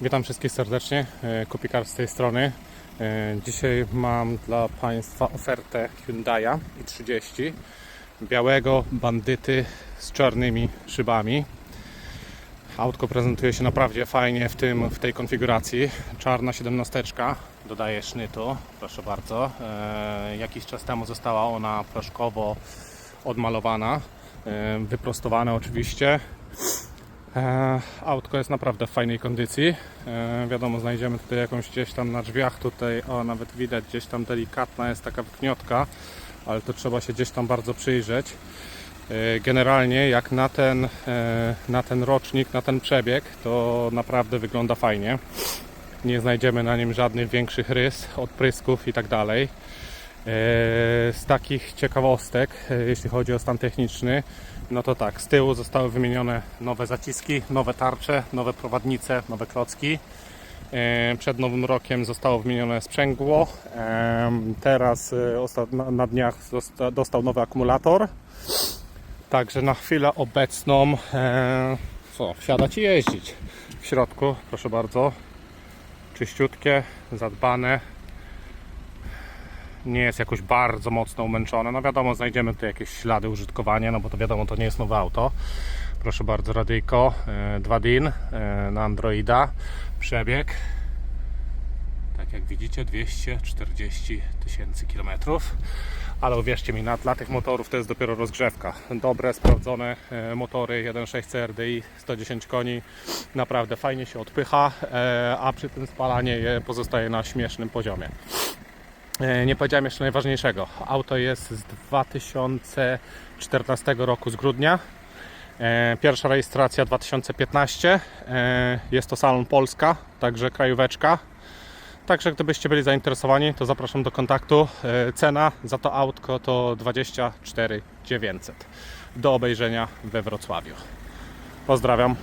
Witam wszystkich serdecznie, e, Kupikar z tej strony. E, Dzisiaj mam dla Państwa ofertę Hyundai'a i30 białego bandyty z czarnymi szybami. Autko prezentuje się naprawdę fajnie w, tym, w tej konfiguracji. Czarna 17, dodaje sznytu, proszę bardzo. E, Jakiś czas temu została ona proszkowo odmalowana, wyprostowana oczywiście. E, Autko jest naprawdę w fajnej kondycji. E, wiadomo, znajdziemy tutaj jakąś gdzieś tam na drzwiach, tutaj o nawet widać gdzieś tam delikatna jest taka wkniotka, ale to trzeba się gdzieś tam bardzo przyjrzeć. E, generalnie jak na ten, na ten rocznik, na ten przebieg, to naprawdę wygląda fajnie. Nie znajdziemy na nim żadnych większych rys, odprysków i tak dalej. E, Z takich ciekawostek, e, jeśli chodzi o stan techniczny, no to tak, z tyłu zostały wymienione nowe zaciski, nowe tarcze, nowe prowadnice, nowe klocki. E, Przed nowym rokiem zostało wymienione sprzęgło. Teraz na- dniach dostał nowy akumulator. Także na chwilę obecną co, wsiadać i jeździć. W środku, proszę bardzo, czyściutkie, zadbane. Nie jest jakoś bardzo mocno umęczone. No wiadomo, znajdziemy tu jakieś ślady użytkowania, no bo to wiadomo, to nie jest nowe auto. Proszę bardzo, radyjko, e, 2 DIN e, na Androida, przebieg. Tak jak widzicie, 240 tysięcy kilometrów. Ale uwierzcie mi, na, dla tych motorów to jest dopiero rozgrzewka. Dobre, sprawdzone e, motory 1.6 CRDI, 110 koni. Naprawdę fajnie się odpycha, e, a przy tym spalanie je pozostaje na śmiesznym poziomie. E, Nie powiedziałem jeszcze najważniejszego. Auto jest z 2014 roku z grudnia. E, Pierwsza rejestracja 2015. E, Jest to salon Polska, także krajóweczka. Także gdybyście byli zainteresowani, to zapraszam do kontaktu. Cena za to autko to 24 900 do obejrzenia we Wrocławiu. Pozdrawiam.